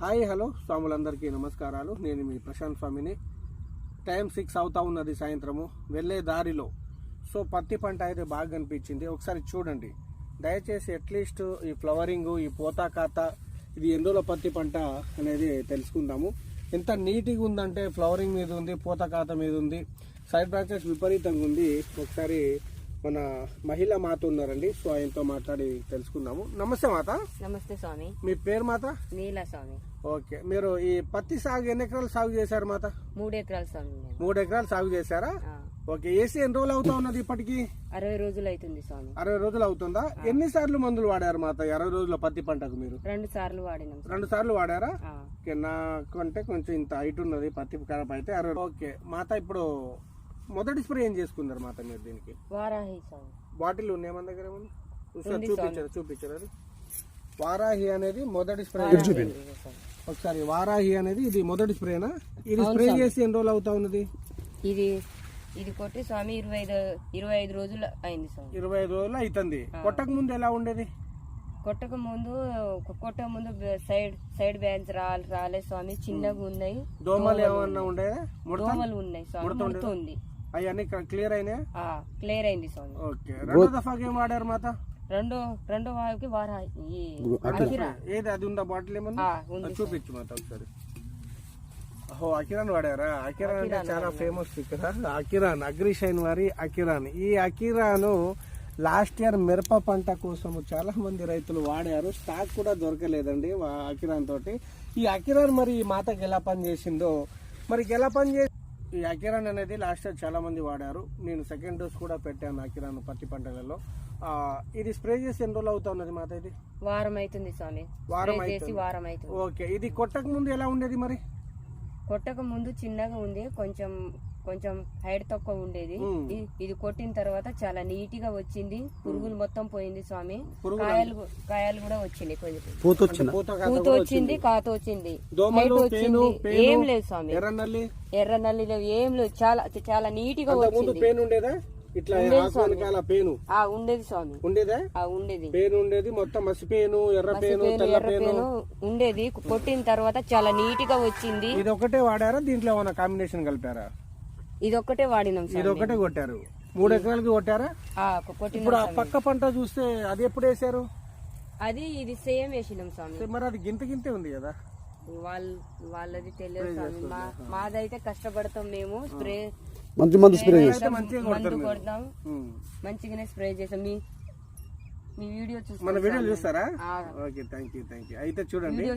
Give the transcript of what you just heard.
Hi hello స్వాములందరికీ నమస్కారాలు. నేను మీ ప్రశాంత్ స్వామిని. టైం సిక్స్ అవుతా ఉన్నది సాయంత్రము. వెళ్ళే దారిలో. సో పత్తి పంట అయితే బాగా కనిపించింది. ఒకసారి చూడండి. దయచేసి అట్లీస్ట్ ఈ ఫ్లవరింగ్ ఈ పోతా కాత ఇది ఎందులో పత్తి పంట అనేది తెలుసుకుందాము. ఎంత నీట్గా ఉందంటే ఫ్లవరింగ్ మీద ఉంది పోతా కాత మీద ఉంది. సైడ్ బ్రాంచెస్ విపరీతంగా ఉంది. ఒకసారి మన మహిళా మాత ఉన్నారండి. సో ఆయనతో మాట్లాడి తెలుసుకుందాము. నమస్తే మాత. నమస్తే స్వామి. మీ పేరు మాత? నీల స్వామి. ఓకే. మీరు ఈ పత్తి సాగు ఎన్ని ఎకరాలు సాగు చేశారు మాత? మూడు ఎకరాల స్వామి. మూడు ఎకరాలు సాగు చేశారా? ఓకే. ఏసీ ఎన్ని రోజులు అవుతా ఉన్నది ఇప్పటికి? అరవై రోజులు అవుతుంది స్వామి. అరవై రోజులు అవుతుందా? ఎన్ని సార్లు మందులు వాడారు మాత అరవై రోజుల పత్తి పంటకు మీరు? రెండు సార్లు వాడినాం. రెండు సార్లు వాడారా? ఓకే. నాకు అంటే కొంచెం ఇంత హైట్ ఉన్నది పత్తి కరప అయితే అరవై. ఓకే. మాత ఇప్పుడు మొదటి స్ప్రే ఏం చేసుకున్నారు మాత మీరు దీనికి? వారాహి బాటిల్ ఉన్నాయి మన దగ్గర ఏమన్నా? చూపించారు చూపించారు అది. వారాహి అనేది మొదటి స్ప్రే. ఒకసారి వారాహి అనేది ఇది మొదటి స్ప్రేనా? ఇది స్ప్రే చేసి ఎన్ని రోజులు అవుతా ఉన్నది? ఇది ఇది కొట్టి స్వామి ఇరవై ఐదు ఇరవై ఐదు రోజులు అయింది స్వామి ఇరవై ఐదు రోజులు అవుతుంది కొట్టక ముందు ఎలా ఉండేది? కొట్టక ముందు కొట్టక ముందు సైడ్ సైడ్ బ్యాన్స్ రా రాలే స్వామి. చిన్నగా ఉన్నాయి. దోమలు ఏమన్నా ఉండేదా? దోమలు ఉన్నాయి స్వామి ఉంది అవన్నీ క్లియర్ అయినాయి? ఆ, క్లియర్ అయింది స్వామి. ఓకే. రెండో దఫాకి ఏం వాడారు మాత? రెండో రెండో ఈ అఖిరా. ఏది అది ఉందా బాటిల్ ఏమన్నా? చూపించు మాత ఒకసారి. ఓహో అకిరాన్ వాడారా? అకిరాన్ అంటే చాలా ఫేమస్ ఇక్కడ అకిరాన్ అగ్రిషైన్ వారి అకిరాన్ ఈ అకిరాను లాస్ట్ ఇయర్ మిరప పంట కోసం చాలా మంది రైతులు వాడారు. స్టాక్ కూడా దొరకలేదండి అకిరాన్ తోటి. ఈ అకిరాన్ మరి ఈ మాతకి ఎలా పనిచేసిందో మరి ఎలా పనిచేసి ఈ అకిరాన్ అనేది లాస్ట్ ఇయర్ చాలా మంది వాడారు. నేను సెకండ్ డోస్ కూడా పెట్టాను అకిరాన్ పత్తి పంటలలో. ఆ, ఇది స్ప్రే చేసి ఎన్ని రోజులు అవుతా ఉన్నది మాత ఇది వారం అవుతుంది స్వామి. వారం చేసి. వారం అవుతుంది. ఓకే. ఇది కొట్టక ముందు ఎలా ఉండేది మరి? కొట్టక ముందు చిన్నగా ఉంది కొంచెం కొంచెం హైట్ తక్కువ ఉండేది. ఇది కొట్టిన తర్వాత చాలా నీట్గా వచ్చింది. పురుగులు మొత్తం పోయింది స్వామి. కాయలు కాయలు కూడా వచ్చింది కొంచెం పూత వచ్చింది? కాత వచ్చింది వచ్చింది. హైట్ ఏం లేదు స్వామి. ఎర్రనల్లి ఎర్ర నల్లిలో ఏం లేదు. చాలా చాలా నీట్గా వచ్చింది. పేను ఉండేదా? ఇట్లా ఆకు వెనకాల పేను. ఆ ఉండేది స్వామి. ఉండేదా? ఆ ఉండేది. పేను ఉండేది మొత్తం మసి పేను ఎర్ర పేను పేను, తెల్ల ఉండేది. కొట్టిన తర్వాత చాలా నీట్గా వచ్చింది. ఇది ఒకటే వాడారా? దీంట్లో ఏమైనా కాంబినేషన్ కలిపారా? ఇది ఒక్కటే వాడినాం ఇది ఒకటే కొట్టారు. మూడు ఎకరాలకి కొట్టారా? ఇప్పుడు ఆ పక్క పంట చూస్తే అది ఎప్పుడు వేసారు అది ఇది సేమ్ వేసినాం స్వామి. మరి అది గింత గింతే ఉంది కదా. వాళ్ళ వాళ్ళది తెలియదు స్వామి. మాదైతే కష్టపడతాం మేము స్ప్రే మంచి మంది స్ప్రే. కొడతాం. ఉమ్. మంచిగానే స్ప్రే చేసాం మీ మీ వీడియో చూసి మన వీడియోలు చూస్తారా. Okay thank you thank you అయితే చూడండి. వీడియో